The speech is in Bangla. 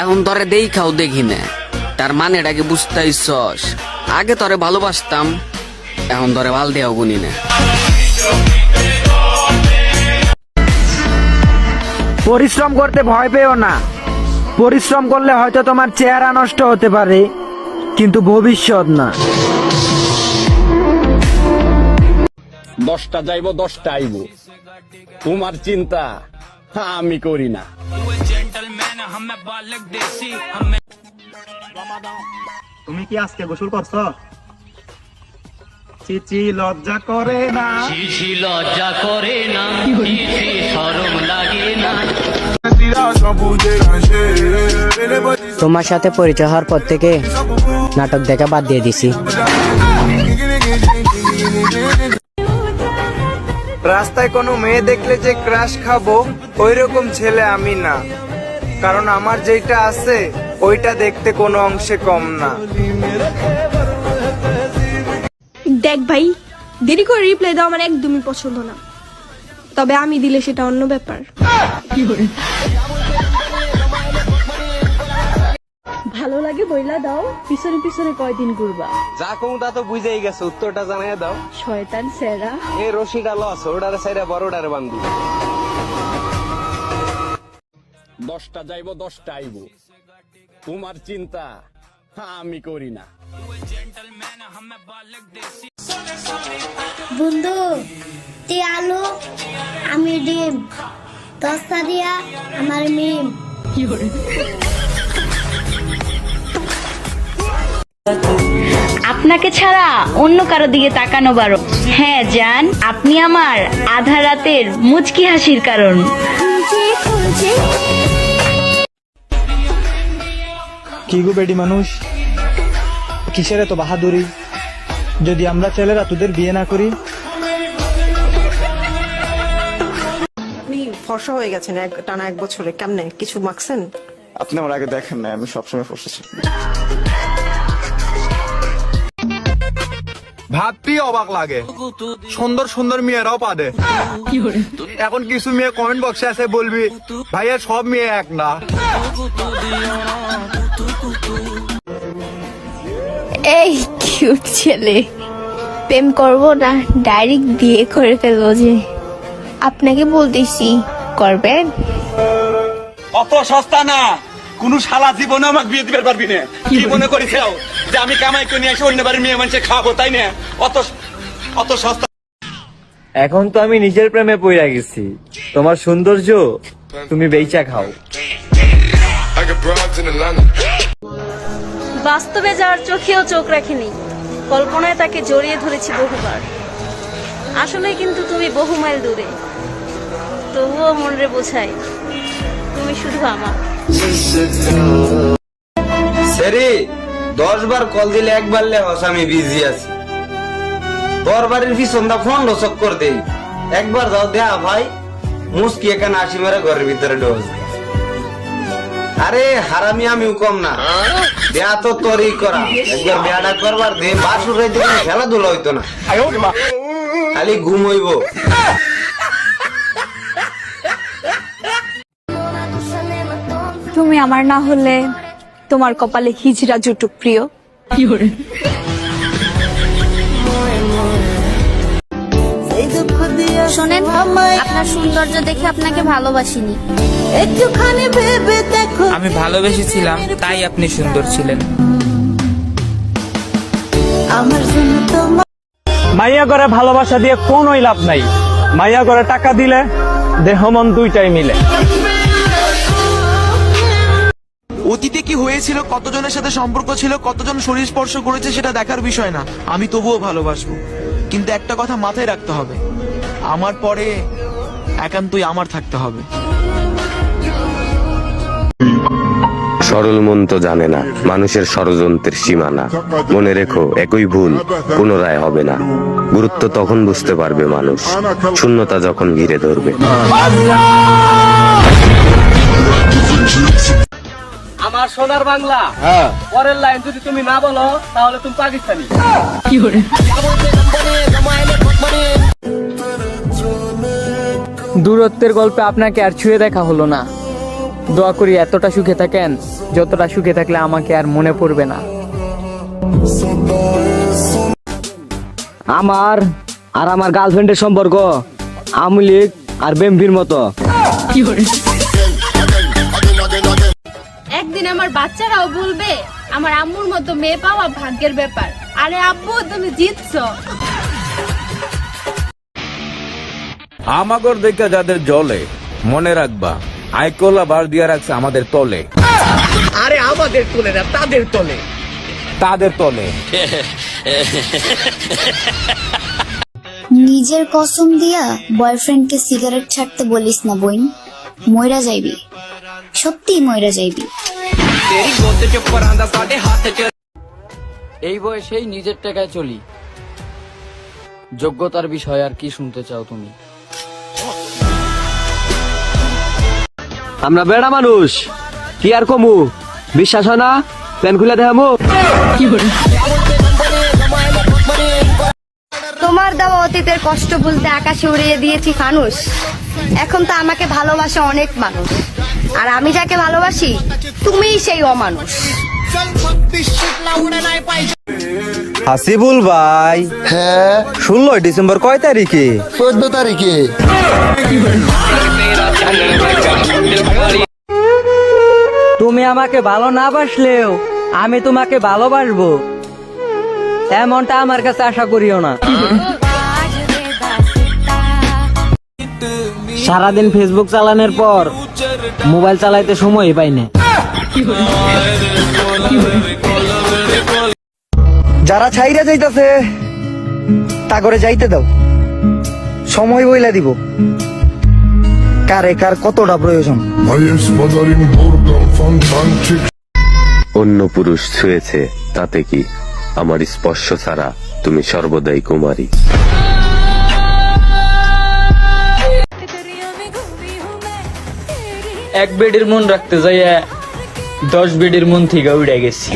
এখন তোরে দেই খাও দেখি না। তার মানে মানেটাকে বুঝতেইছস? আগে তোরে ভালোবাসতাম এখন তোরে ভালো দেও গুনি না। পরিশ্রম করতে ভয় পেও না। পরিশ্রম করলে হয়তো তোমার চেহারা নষ্ট হতে পারে কিন্তু ভবিষ্যৎ না। দশটা যাইব দশটা আইব। তোমার চিন্তা আমি করি না। তুমি কি আজকে গোসল করছ? চিচি লজ্জা করে না। ছি লজ্জা করে না ছি সরম লাগে না। তোমার সাথে পরিচয় হওয়ার পর থেকে নাটক দেখা বাদ দিয়ে দিছি। রাস্তায় কোনো মেয়ে দেখলে যে ক্রাশ খাব ওই রকম ছেলে আমি না। কারণ আমার যেটা আছে ওইটা দেখতে কোনো অংশে কম না। দেখ ভাই দেরি করে রিপ্লাই দাও আমার একদমই পছন্দ না। তবে আমি দিলে সেটা অন্য ব্যাপার। ভালো লাগে বইলা দাও পিছনে পিছনে কয়দিন ঘুরবা। যা কোনটা তো বুঝেই গেছে উত্তরটা জানাই দাও। শয়তান সেরা। এই রশিটা লস ওটারে সাইরা বড়টারে বান্ধি। দশটা যাইব দশটা আইব। তোমার চিন্তা আমি করি না। বন্ধু তুই আলু আমি ডিম। দস্তা দিয়া আমার মিম। আপনাকে ছাড়া অন্য কারও দিকে তাকানো বারো। হ্যাঁ জান আপনি আমার আধা রাতের মুচকি হাসির কারণ। কি গো বেডি মানুষ? কিসের এত বাহাদুরি? যদি আমরা ছেলেরা তোদের বিয়ে না করি? আপনি ফর্সা হয়ে গেছেন এক টানা এক বছরে। কেমনে? কিছু মাখছেন? আপনি আমার আগে দেখেন না আমি সবসময় ফসেছি ভাবতেই অবাক লাগে। সুন্দর সুন্দর মেয়েরাও পাদে। এখন কিছু মেয়ে কমেন্ট বক্সে আছে বলবি ভাইয়া সব মেয়ে এক না। এই কিউট ছেলে। প্রেম করব না ডাইরেক্ট বিয়ে করে ফেলব যে। আপনাকে বলতেছি করবেন? অত সস্তা না। কোন শালা জীবনে আমাকে বিয়ে দিতে পারবি না। কি মনে করিস যে আমি কামাই করে নিয়ে এসে অন্য বাড়ির মেয়ে মানুষে খাব তাই না? অত অত সস্তা এখন তো আমি নিজের প্রেমে পড়ে গেছি। তোমার সৌন্দর্য তুমি বেচা খাও। বাস্তবে যার চোখেও চোখ রাখিনি, কল্পনায় তাকে জড়িয়ে ধরেছি বহুবার। আসলে কিন্তু তুমি বহু মাইল দূরে। তবুও মনরে বোঝাই, তুমি শুধু আমার। সেরি দশ বার কল দিলে একবার লেহস আমি বিজি আছি। তোর বাড়ির পিছনটা ফোন চক্কর দেই। একবার দাও দেয়া ভাই, মুসকি এখানে আসি মেরে ঘরের ভিতরে ডোজ আরে হারামি আমিও কম না। দেয়া তো তোরই করা। একবার বেয়াটা করবার দে বাসুর রাইতে কোনো খেলাধুলা হইতো না। খালি ঘুম হইব। তুমি আমার না হলে তোমার কপালে হিজরা জুটুক প্রিয়। শোনেন আপনার সৌন্দর্য দেখে আপনাকে ভালোবাসিনি। আমি ভালোবেসেছিলাম তাই আপনি সুন্দর ছিলেন। মাইয়া করে ভালোবাসা দিয়ে কোনোই লাভ নাই। মাইয়া করে টাকা দিলে দেহ মন দুইটাই মিলে। অতীতে কি হয়েছিল কতজনের সাথে সম্পর্ক ছিল কতজন শরীর স্পর্শ করেছে সেটা দেখার বিষয় না। আমি তবুও ভালোবাসবো। কিন্তু একটা কথা মাথায় রাখতে হবে। আমার পরে একান্তই আমার থাকতে হবে। সরল মন তো জানে না মানুষের ষড়যন্ত্রের সীমানা। মনে রেখো একই ভুল পুনরায় হবে না। গুরুত্ব তখন বুঝতে পারবে মানুষ শূন্যতা যখন ঘিরে ধরবে। আমার সোনার বাংলা পরের লাইন যদি তুমি না বলো তাহলে তুমি পাকিস্তানি। দূরত্বের গল্পে আপনাকে আর ছুঁয়ে দেখা হলো না। দোয়া করি এতটা সুখে থাকেন, যতটা সুখে থাকলে আমাকে আর মনে পড়বে না। আমার আর আমার গার্লফ্রেন্ডের সম্পর্ক আমলিক আর বেম্বির মতো। একদিন আমার বাচ্চারাও বলবে, আমার আম্মুর মতো মেয়ে পাওয়া ভাগ্যের ব্যাপার। আরে আব্বু, তুমি জিতছো। আমাগর দেখে যাদের জলে মনে রাখবা আইকোলা বার দিয়া রাখছে আমাদের তলে। আরে আমাদের তোলে না তাদের তলে। তাদের তলে। নিজের কসম দিয়া বয়ফ্রেন্ডকে সিগারেট ছাড়তে বলিস না বইন ময়রা যাইবি। সত্যি ময়রা যাইবি। এই বয়সেই নিজের টাকায় চলি। যোগ্যতার বিষয় আর কি শুনতে চাও তুমি? আমরা বেড়া মানুষ। কি আর কমু? বিশ্বাস হয় না? প্যান খুলে দেখামু? তোমার দেওয়া অতীতের কষ্ট বলতে আকাশে উড়িয়ে দিয়েছি মানুষ। এখন তো আমাকে ভালোবাসে অনেক মানুষ। আর আমি যাকে ভালোবাসি তুমিই সেই অমানুষ। হাসিবুল ভাই। হ্যাঁ। ষোলোই ডিসেম্বর কয় তারিখে? চোদ্দ তারিখে। তুমি আমাকে ভালো না বাসলেও আমি তোমাকে ভালোবাসবো। এমনটা আমার কাছে আশা করিও না। সারাদিন ফেসবুক চালানোর পর মোবাইল চালাইতে সময় পাই না। যারা ছাইরা যাইতাছে তা করে যাইতে দাও। সময় বইলা দিব। কারে কার কতটা প্রয়োজন? অন্য পুরুষ ছুঁয়েছে, তাতে কি আমার স্পর্শ ছাড়া তুমি সর্বদাই কুমারী? এক বেডের মন রাখতে যাইয়া দশ বেডের মন থেকে উড়ে গেছি।